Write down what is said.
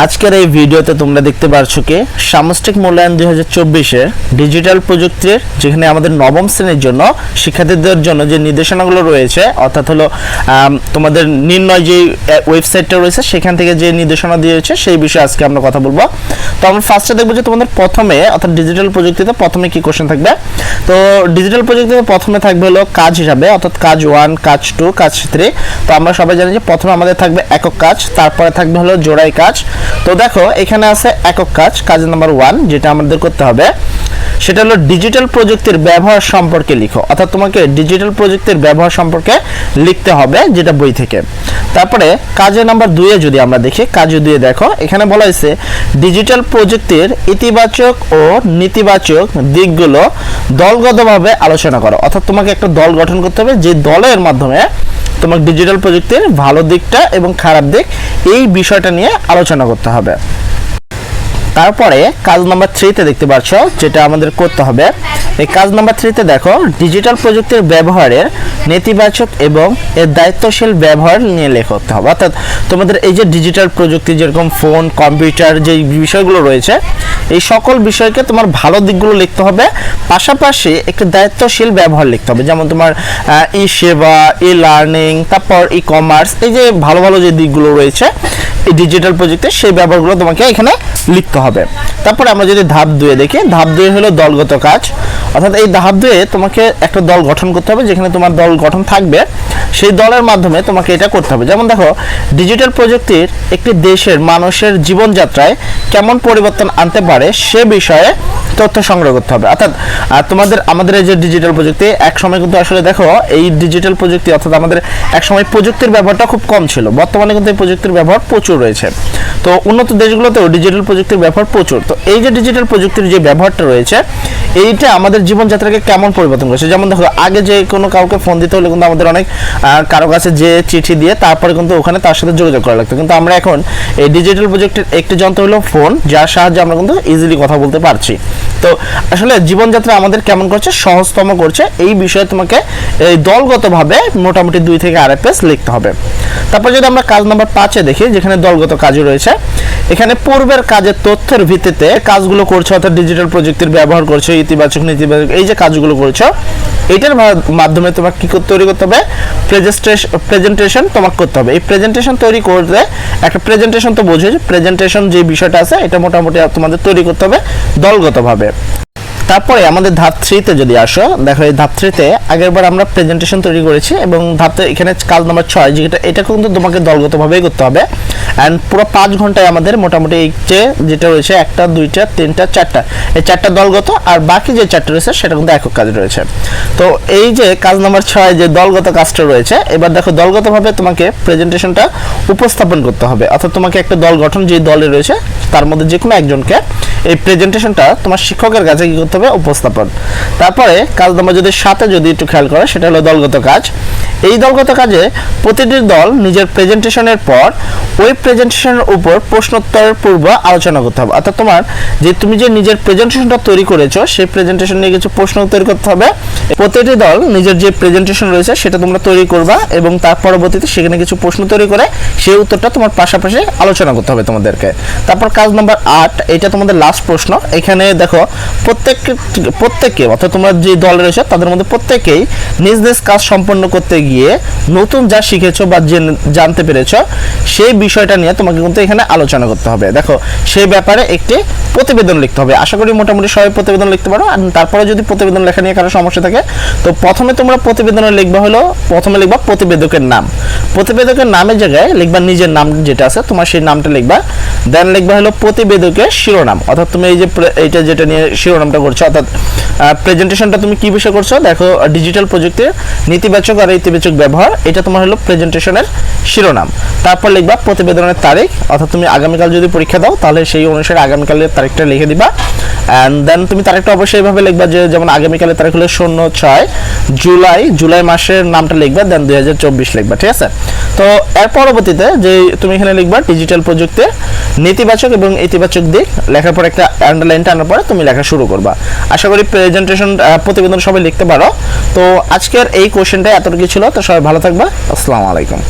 আজকের এই ভিডিওতে তোমরা দেখতে পারছ কি, সামষ্টিক মূল্যায়ন দুই হাজার চব্বিশে ডিজিটাল প্রযুক্তির যেখানে আমাদের নবম শ্রেণির জন্য শিক্ষার্থীদের জন্য যে নির্দেশনাগুলো রয়েছে, অর্থাৎ হলো তোমাদের নির্ণয় যে ওয়েবসাইটটা রয়েছে, সেখান থেকে যে নির্দেশনা দিয়েছে, সেই বিষয়ে আজকে আমরা কথা বলব। তো আমরা ফার্স্টে দেখব যে তোমাদের প্রথমে, অর্থাৎ ডিজিটাল প্রযুক্তিতে প্রথমে কি কোশ্চেন থাকবে? তো ডিজিটাল প্রযুক্তিতে প্রথমে থাকবে হলো কাজ হিসাবে, অর্থাৎ কাজ ওয়ান কাজ টু কাজ থ্রি তো আমরা সবাই জানি যে প্রথমে আমাদের থাকবে একক কাজ, তারপরে থাকবে হলো জোড়াই কাজ। তো দেখো, এখানে আছে একক কাজ কাজ নাম্বার ওয়ান যেটা আমাদের করতে হবে। সেটা হলো ডিজিটাল প্রযুক্তির ব্যবহার সম্পর্কে লিখো। অর্থাৎ তোমাকে ডিজিটাল প্রযুক্তির ব্যবহার সম্পর্কে লিখতে হবে, যেটা বই থেকে। তারপরে কাজের নাম্বার দুয়ে যদি আমরা দেখি, কাজে দুইয়ে দেখো, এখানে বলা হয়েছে ডিজিটাল প্রযুক্তির ইতিবাচক ও নেতিবাচক দিকগুলো দলগতভাবে আলোচনা করো। অর্থাৎ তোমাকে একটা দল গঠন করতে হবে, যে দলের মাধ্যমে তোমার ডিজিটাল প্রযুক্তির ভালো দিকটা এবং খারাপ দিক, এই বিষয়টা নিয়ে আলোচনা করতে হবে। তারপরে কাজ নাম্বার থ্রিতে দেখতে পাচ্ছ, যেটা আমাদের করতে হবে। এই কাজ নাম্বার থ্রিতে দেখো ডিজিটাল প্রযুক্তির ব্যবহারের নেতিবাচক এবং এর দায়িত্বশীল ব্যবহার নিয়ে লেখা করতে হবে। অর্থাৎ তোমাদের এই যে ডিজিটাল প্রযুক্তি, যেরকম ফোন কম্পিউটার যে বিষয়গুলো রয়েছে, এই সকল বিষয়কে তোমার ভালো দিকগুলো লিখতে হবে। পাশাপাশি একটি দায়িত্বশীল ব্যবহার লিখতে হবে, যেমন তোমার ই সেবা ই লার্নিং তারপর ই কমার্স এই যে ভালো ভালো যে দিকগুলো রয়েছে, এই ডিজিটাল প্রযুক্তির, সেই ব্যবহারগুলো তোমাকে এখানে লিখতে হবে তারপরে আমরা যদি ধাপ দুয়ে দেখি, ধাপ দুয়ে হলো দলগত কাজ। অর্থাৎ এই ধাপ দুয়ে তোমাকে একটা দল গঠন করতে হবে, যেখানে তোমার দল গঠন থাকবে। সেই দলের মাধ্যমে তোমাকে এটা করতে হবে। যেমন দেখো ডিজিটাল প্রযুক্তির একটি দেশের মানুষের জীবনযাত্রায় কেমন পরিবর্তন আনতে পারে সে বিষয়ে তথ্য সংগ্রহ করতে হবে। অর্থাৎ তোমাদের, আমাদের এই যে ডিজিটাল প্রযুক্তি, এক সময় কিন্তু আসলে দেখো, এই ডিজিটাল প্রযুক্তি অর্থাৎ আমাদের এক সময় প্রযুক্তির ব্যবহারটা খুব কম ছিল। বর্তমানে কিন্তু এই প্রযুক্তির ব্যবহার প্রচুর রয়েছে। তো উন্নত দেশগুলোতেও ডিজিটাল প্রযুক্তির ব্যবহার প্রচুর। তো এই যে ডিজিটাল প্রযুক্তির যে ব্যবহারটা রয়েছে, এইটা আমাদের জীবনযাত্রাকে কেমন পরিবর্তন করেছে? যেমন দেখো আগে যে কোনো কাউকে ফোন দিতে হলে কিন্তু আমাদের অনেক কারও কাছে যে চিঠি দিয়ে তারপরে কিন্তু ওখানে তার সাথে যোগাযোগ করা লাগতো। কিন্তু আমরা এখন এই ডিজিটাল প্রযুক্তির একটি যন্ত্র হলো ফোন যার সাহায্যে আমরা কিন্তু ইজিলি কথা বলতে পারছি। তো আসলে জীবনযাত্রা আমাদের কেমন করছে? সহজতম করছে। এই বিষয়ে তোমাকে এই দলগতভাবে মোটামুটি দুই থেকে আড়াই পেজ লিখতে হবে। তারপর যদি আমরা কাজ নাম্বার পাঁচে দেখি, যেখানে দলগত কাজও রয়েছে, এখানে পূর্বের কাজের তথ্যের ভিত্তিতে কাজগুলো করছে, অর্থাৎ ডিজিটাল প্রযুক্তির ব্যবহার করছে, ইতিবাচক, নেতিবাচক, এই যে কাজগুলো করছ, এটার মাধ্যমে তোমাকে কি তৈরি করতে হবে? প্রেজেন্টেশন তোমাকে করতে হবে। এই প্রেজেন্টেশন তৈরি করতে, একটা প্রেজেন্টেশন তো বোঝে প্রেজেন্টেশন যে বিষয়টা আছে, এটা মোটামুটি তোমাদের তৈরি করতে হবে দলগতভাবে। তারপরে আমাদের ধাপ থ্রিতে যদি আসো, দেখো এই ধাপ থ্রিতে আগেরবার আমরা প্রেজেন্টেশন তৈরি করেছি এবং ধাপ এখানে কাজ নাম্বার ছয় যেটা এটা কিন্তু তোমাকে দলগতভাবেই করতে হবে। অ্যান্ড পুরো পাঁচ ঘন্টায় আমাদের মোটামুটি এই যে যেটা রয়েছে, একটা, দুইটা, তিনটা, চারটা। এই চারটা দলগত আর বাকি যে চারটা রয়েছে, সেটা কিন্তু একক কাজ রয়েছে। তো এই যে কাজ নাম্বার ছয়, যে দলগত কাজটা রয়েছে, এবার দেখো দলগতভাবে তোমাকে প্রেজেন্টেশনটা উপস্থাপন করতে হবে। অর্থাৎ তোমাকে একটা দল গঠন যে দলে রয়েছে, তার মধ্যে যে কোনো একজনকে এই প্রেজেন্টেশনটা তোমার শিক্ষকের কাছে কি করতে হবে? উপস্থাপন। তারপরে কাজ নাম্বার যদি সাথে যদি একটু খেয়াল করে, সেটা হলো দলগত কাজ। এই দলগত কাজে প্রতিটি দল নিজের প্রেজেন্টেশনের পর ওই প্রেজেন্টেশনের উপর প্রশ্নোত্তরের পূর্ব আলোচনা করতে হবে। অর্থাৎ তোমার যে তুমি যে নিজের প্রেজেন্টেশনটা তৈরি করেছ, সেই প্রেজেন্টেশন নিয়ে কিছু প্রশ্ন তৈরি করতে হবে। প্রতিটি দল নিজের যে প্রেজেন্টেশন রয়েছে, সেটা তোমরা তৈরি করবা এবং তার পরবর্তীতে সেখানে কিছু প্রশ্ন তৈরি করে, সেই উত্তরটা তোমার পাশাপাশি আলোচনা করতে হবে তোমাদেরকে। তারপর কাজ নাম্বার আট এটা তোমাদের লাস্ট প্রশ্ন। এখানে দেখো, প্রত্যেক প্রত্যেককে অর্থাৎ তোমরা যে দল রয়েছে, তাদের মধ্যে প্রত্যেকেই নিজ নিজ কাজ সম্পন্ন করতে গিয়ে নতুন যা শিখেছো বা জেনে- জানতে পেরেছ, সেই বিষয়টা নিয়ে তোমাকে কিন্তু এখানে আলোচনা করতে হবে। দেখো, সেই ব্যাপারে একটি প্রতিবেদন লিখতে হবে। আশা করি মোটামুটি সবাই প্রতিবেদন লিখতে পারো। আর তারপরে যদি প্রতিবেদন লেখা নিয়ে কারও সমস্যা থাকে, তো প্রথমে তোমরা প্রতিবেদনে লিখবা হলো, প্রথমে লিখবা প্রতিবেদকের নাম। প্রতিবেদকের নামের জায়গায় লিখবা নিজের নাম যেটা আছে, তোমার সেই নামটা লিখবা। দেন লিখবা হলো প্রতিবেদকের শিরোনাম। অর্থাৎ তুমি এই যে এইটা যেটা নিয়ে শিরোনামটা করছ, অর্থাৎ প্রেজেন্টেশনটা তুমি কি বিষয় করছ? দেখো ডিজিটাল প্রযুক্তির নেতিবাচক আর ইতিবাচক ব্যবহার, এটা তোমার হলো প্রেজেন্টেশনের শিরোনাম। তারপর লিখবা প্রতিবেদনের তারিখ। অর্থাৎ তুমি আগামীকাল যদি পরীক্ষা দাও, তাহলে সেই অনুসারে আগামীকালের তারিখটা লিখে দিবা। অ্যান্ড দেন তুমি তারিখটা অবশ্যই এইভাবে লিখবা যে, যেমন আগামীকালের তারিখ হলো শূন্য ছয় জুলাই জুলাই মাসের নামটা লিখবা দেন দুই হাজার চব্বিশ লিখবা, ঠিক আছে? তো এর পরবর্তীতে যে তুমি এখানে লিখবা ডিজিটাল প্রযুক্তির নেতিবাচক এবং ইতিবাচক দিক, লেখার পর একটা আন্ডারলাইন টানার পরে তুমি লেখা শুরু করবা। আশা করি প্রেজেন্টেশন প্রতিবেদন সবাই লিখতে পারো। তো আজকের এই কোশ্চেনটা এতটুকু ছিল, তো সবাই ভালো থাকবা। আসসালামু আলাইকুম।